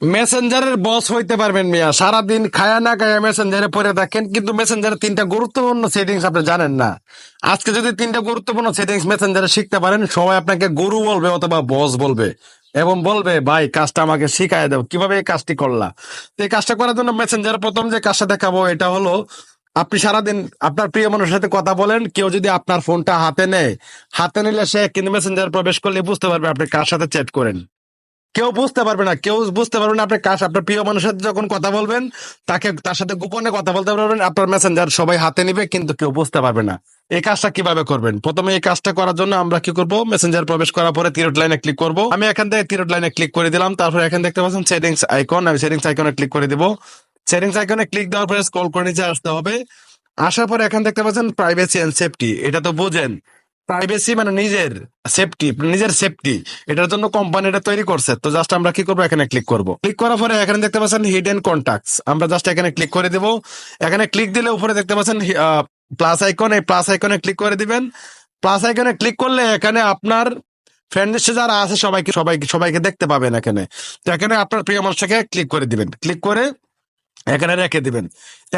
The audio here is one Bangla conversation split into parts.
মেসেঞ্জারের বস হইতে পারবেন মিয়া। সারাদিন খায়া না খায়া মেসেঞ্জারে পড়ে থাকেন, কিন্তু মেসেঞ্জারের তিনটা গুরুত্বপূর্ণ সেটিংস আপনি জানেন না। আজকে যদি তিনটা গুরুত্বপূর্ণ সেটিংস মেসেঞ্জারে শিখতে পারেন, সবাই আপনাকে গুরু বলবে অথবা বস বলবে। এবং বলবে, ভাই, কাজটা আমাকে শিখাই দাও। কীভাবে এই কাজটি করলা? তো এই কাজটা করার জন্য মেসেঞ্জার প্রথম যে কাজটা দেখাবো, এটা হলো আপনি সারাদিন আপনার প্রিয় মানুষের সাথে কথা বলেন, কেউ যদি আপনার ফোনটা হাতে নেয়, হাতে নিলে সে কিন্তু মেসেঞ্জার প্রবেশ করলে বুঝতে পারবে আপনি কার সাথে চ্যাট করেন। কেউ বুঝতে পারবে না, কেউ বুঝতে পারবে না আপনি কাজ আপনার প্রিয় মানুষের সাথে যখন কথা বলবেন, তাকে, তার সাথে গোপনে কথা বলতে পারবেন, আপনার মেসেঞ্জার সবাই হাতে নিবে, কিন্তু কেউ বুঝতে পারবে না। এই কাজটা কীভাবে করবেন? প্রথমে এই কাজটা করার জন্য আমরা কি করব? মেসেঞ্জার প্রবেশ করার পরে তিরট লাইনে ক্লিক করব। আমি এখান থেকে তিরট লাইনে ক্লিক করে দিলাম, তারপরে এখান দেখতে পাচ্ছেন সেটিংস আইকন আমি সেটিংস আইকনে ক্লিক করে দিব। সেটিংস আইকনে ক্লিক দেওয়ার পরে স্ক্রল করে নিচে আসতে হবে। আসার পরে এখান দেখতে পাচ্ছেন প্রাইভেসি এন্ড সেফটি এটা তো বুঝেন। প্রাইভেসি মানে নিজের সেফটি নিজের সেফটি এটার জন্য কোম্পানি এটা তৈরি করছে। তো জাস্ট আমরা কি করব? এখানে ক্লিক করব। ক্লিক করার পরে এখানে দেখতে পাচ্ছেন হিডেন কন্ট্যাক্টস আমরা জাস্ট এখানে ক্লিক করে দিব। এখানে ক্লিক দিলে উপরে দেখতে পাচ্ছেন প্লাস আইকন এই প্লাস আইকনে ক্লিক করে দিবেন। প্লাস আইকনে ক্লিক করলে এখানে আপনার ফ্রেন্ড লিস্টে যারা আছে সবাইকে সবাইকে সবাইকে দেখতে পাবেন এখানে। তো এখানে আপনার প্রিয় মানুষটাকে ক্লিক করে দিবেন। ক্লিক করে এখানে রেখে দিবেন।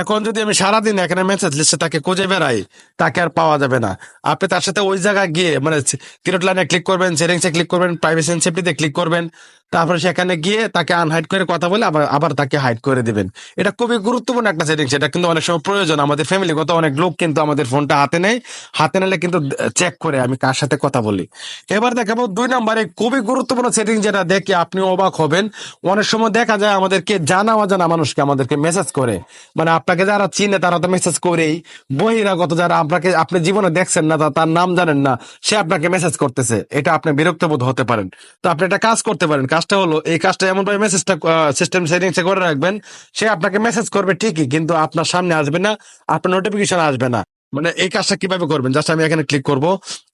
এখন যদি আমি সারাদিন এখানে মেসেজ লিস্টে তাকে খুঁজে বেড়াই, তাকে আর পাওয়া যাবে না। আপনি তার সাথে ওই জায়গায় গিয়ে মানে ক্রিকেট লাইনে ক্লিক করবেন সেটিংসে ক্লিক করবেন প্রাইভেসি সেফটিতে ক্লিক করবেন। তারপরে সেখানে গিয়ে তাকে আনহাইড করে কথা বলে আবার আবার তাকে হাইড করে দিবেন। এটা খুবই গুরুত্বপূর্ণ একটা সেটিংস এটা কিন্তু অনেক সময় প্রয়োজন। আমাদের ফ্যামিলিগত অনেক লোক কিন্তু আমাদের ফোনটা হাতে নেয়। হাতে নিলে কিন্তু চেক করে আমি কার সাথে কথা বলি। এবার দেখাবো দুই নম্বরে খুবই গুরুত্বপূর্ণ সেটিং যেটা দেখে আপনি অবাক হবেন। অনেক সময় দেখা যায় আমাদেরকে জানা অজানা মানুষকে আমাদেরকে মেসেজ করে। মানে আপনাকে যারা চিনে তারা তো মেসেজ করেই। বহিরাগত যারা আপনাকে, আপনি জীবনে দেখছেন না তার নাম জানেন না, সে আপনাকে মেসেজ করতেছে। এটা আপনি বিরক্ত বোধ হতে পারেন। তো আপনি একটা কাজ করতে পারেন। কাজটা হলো, এই কাজটা এমন ভাবে মেসেজটা সিস্টেম সেটিংসে করে রাখবেন, সে আপনাকে মেসেজ করবে ঠিকই, কিন্তু আপনার সামনে আসবে না, আপনার নোটিফিকেশন আসবে না। মানে এই কাজটা কীভাবে করবেন? জাস্ট আমি এখানে ক্লিক করব।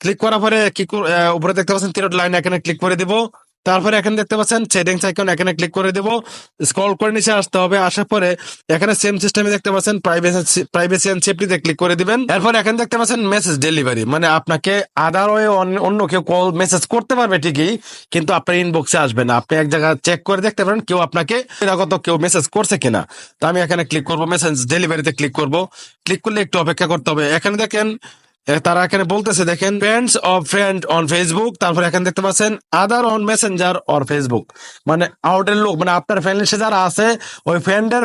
ক্লিক করার পরে কি উপরে দেখতে পাচ্ছেন তিরোট লাইন এখানে ক্লিক করে দিব। তারপরে এখানে দেখতে পাচ্ছেন সেটিংস আইকন এখানে ক্লিক করে দেব। স্ক্রল করে নিচে আসতে হবে, আসার পরে এখানে সেম সিস্টেমে দেখতে পাচ্ছেন প্রাইভেসি প্রাইভেসি এন্ড সেফটিতে ক্লিক করে দিবেন। এরপর এখানে দেখতে পাচ্ছেন মেসেজ ডেলিভারি মানে আপনাকে আদার ওয়ে অন্য কেউ কল মেসেজ করতে পারবে ঠিকই, কিন্তু আপনার ইনবক্সে আসবে না। আপনি এক জায়গায় চেক করে দেখতে পারেন কেউ আপনাকে এরকম কেউ মেসেজ করছে কিনা। তো আমি এখানে ক্লিক করব মেসেজ ডেলিভারিতে ক্লিক করব। ক্লিক করলে একটু অপেক্ষা করতে হবে। এখানে দেখেন তারা এখানে বলতেছে, দেখেন friends of friend on Facebook তারপর এখানে দেখতে পাচ্ছেন other on Messenger or Facebook মানে আউটের লোক মানে আপনার যারা আছে, ওই ফ্রেন্ডের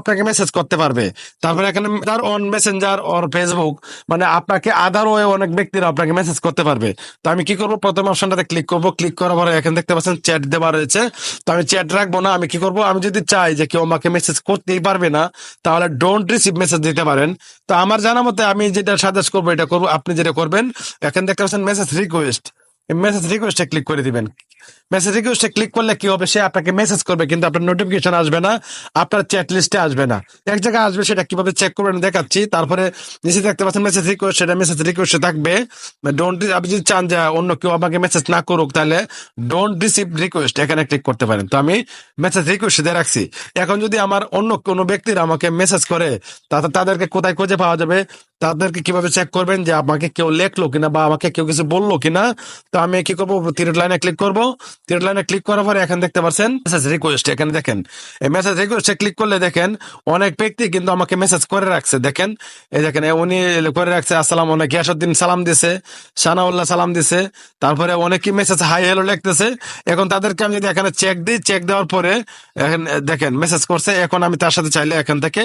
আপনাকে মেসেজ করতে পারবে। তারপরে এখানে other on Messenger or Facebook মানে আপনাকে আদার ওয়ে অনেক ব্যক্তিরা আপনাকে মেসেজ করতে পারবে। তো আমি কি করব? প্রথম অপশনটাতে ক্লিক করব। ক্লিক করার পরে এখানে দেখতে পাচ্ছেন চ্যাট দেওয়া রয়েছে। তো আমি চ্যাট রাখব না, আমি কি করব? আমি যদি চাই যে কেউ আমাকে মেসেজ করতেই পারবে না, তাহলে ডোন্ট রিসিভ মেসেজ দিতে পারেন। তো আমার জানা মতে আমি যেটা সাজেস্ট করব, এটা করব, আপনি যেটা করবেন, এখানে দেখতে পাচ্ছেন মেসেজ রিকোয়েস্ট মেসেজ রিকোয়েস্টে ক্লিক করে দিবেন। মেসেজ রিকোয়েস্টে ক্লিক করলে কি হবে? সে আপনাকে মেসেজ করবে, কিন্তু আপনার নোটিফিকেশন আসবে না, আপনার চ্যাট লিস্টে আসবে না। এক জায়গায় আসবে, সেটা কীভাবে চেক করবেন দেখাচ্ছি। তারপরে নিচে দেখতে পাচ্ছেন মেসেজ রিকোয়েস্ট সেটা মেসেজ রিকোয়েস্টে থাকবে। ডোন্ট আপনি যদি চান যে অন্য কেউ আমাকে মেসেজ না করুক, তাহলে ডোন্ট রিসিভ রিকোয়েস্ট এখানে ক্লিক করতে পারেন। তো আমি মেসেজ রিকোয়েস্ট দিয়ে রাখছি। এখন যদি আমার অন্য কোনো ব্যক্তিরা আমাকে মেসেজ করে, তাতে তাদেরকে কোথায় খুঁজে পাওয়া যাবে? তাদেরকে কীভাবে চেক করবেন যে আমাকে কেউ লেখলো কিনা বা আমাকে কেউ কিছু বলল কিনা? তো আমি কি করব? তিরট লাইনে ক্লিক করব। তিরট লাইনে ক্লিক করার পরে এখানে দেখতে পাচ্ছেন মেসেজ রিকোয়েস্ট এখানে দেখেন। এই মেসেজ রিকোয়েস্টে ক্লিক করলে দেখেন অনেক ব্যক্তি কিন্তু আমাকে মেসেজ করে রাখছে। দেখেন, এই দেখেন উনি করে রাখছে, আসসালাম অনেক গিয়াসুদ্দিন সালাম দিছে, সানাউল্লাহ সালাম দিছে। তারপরে অনেকেই মেসেজ হাই হ্যালো লিখতেছে। এখন তাদেরকে আমি যদি এখানে চেক দিই চেক দেওয়ার পরে এখন, দেখেন মেসেজ করছে। এখন আমি তার সাথে চাইলে এখান থেকে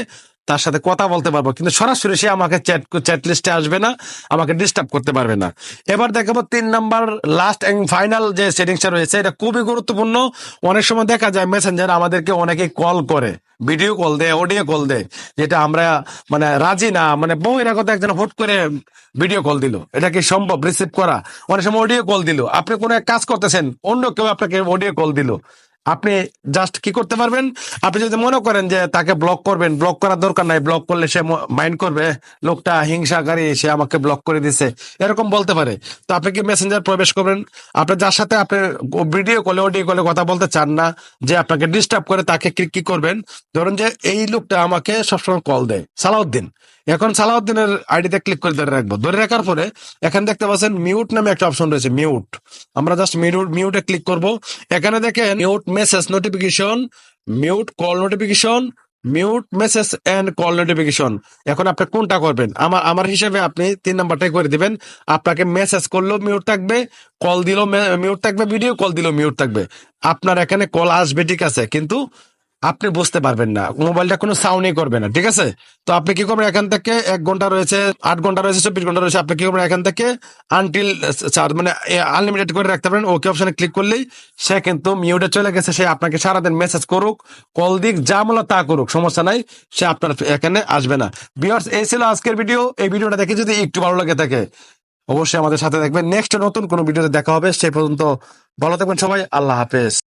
তার সাথে কথা বলতে পারব, কিন্তু সরাসরি সে আমাকে চ্যাট চ্যাট লিস্টে আসবে না, আমাকে ডিস্টার্ব করতে পারবে না। এবার দেখাবো তিন নাম্বার লাস্ট এন্ড ফাইনাল যে সেটিংসটা রয়েছে, এটা খুবই গুরুত্বপূর্ণ। অনেক সময় দেখা যায় মেসেঞ্জার আমাদেরকে অনেকে কল করে ভিডিও কল দেয় অডিও কল দেয়, যেটা আমরা মানে রাজি না মানে বহিরাগত একজন হুট করে ভিডিও কল দিল, এটা কি সম্ভব? রিসিভ করা। অনেক সময় অডিও কল দিল। আপনি কোনো এক কাজ করতেছেন, অন্য কেউ আপনাকে অডিও কল দিল। আপনি জাস্ট কি করতে পারবেন? আপনি যদি মনে করেন যে তাকে ব্লক করবেন ব্লক করার দরকার নাই ব্লক করলে সে মাইন্ড করবে, লোকটা হিংসাকারী সে আমাকে ব্লক করে দিছে। এরকম বলতে পারে। তো আপনি কি মেসেঞ্জার প্রবেশ করবেন? আপনি যার সাথে আপনি ভিডিও কলে অডিও কলে কথা বলতে চান না, যে আপনাকে ডিস্টার্ব করে তাকে কি করবেন? ধরুন যে এই লোকটা আমাকে সবসময় কল দেয়, সালাউদ্দিন। এখন সালাউদ্দিনের আইডিতে ক্লিক করে ধরে রাখব। ধরে রাখার পরে এখানে দেখতে পাচ্ছেন মিউট নামে একটা অপশন রয়েছে মিউট আমরা জাস্ট মিউট মিউটে ক্লিক করব। এখানে দেখেন mute message notification mute call notification mute message and call notification এখন আপনি কোনটা করবেন? আমার আমার হিসেবে আপনি তিন নাম্বারটাই করে দিবেন। আপনাকে মেসেজ করলেও মিউট থাকবে কল দিলেও মিউট থাকবে ভিডিও কল দিলেও মিউট থাকবে। আপনার এখানে কল আসবে ঠিক আছে, কিন্তু আপনি বুঝতে পারবেন না। মোবাইলটা কোনো সাউন্ডই করবে না, ঠিক আছে? তো আপনি কি করবেন? এখান থেকে এক ঘণ্টা রয়েছে, আট ঘণ্টা রয়েছে, চব্বিশ ঘণ্টা রয়েছে, আপনি কি করবেন? এখান থেকে আনটিল চার্জ মানে আনলিমিটেড করে রাখতে পারেন। ওকে অপশনে ক্লিক করলেই সে কিন্তু মিউটে চলে গেছে। সে আপনাকে সারাদিন মেসেজ করুক কল দিক, যা মূলত তা করুক, সমস্যা নাই, সে আপনার এখানে আসবে না। বিয়ার্স এই ছিল আজকের ভিডিও এই ভিডিওটা দেখে যদি একটু ভালো লাগে থাকে, অবশ্যই আমাদের সাথে দেখবেন নেক্সট নতুন কোনো ভিডিওতে দেখা হবে, সেই পর্যন্ত ভালো থাকবেন সবাই, আল্লাহ হাফেজ।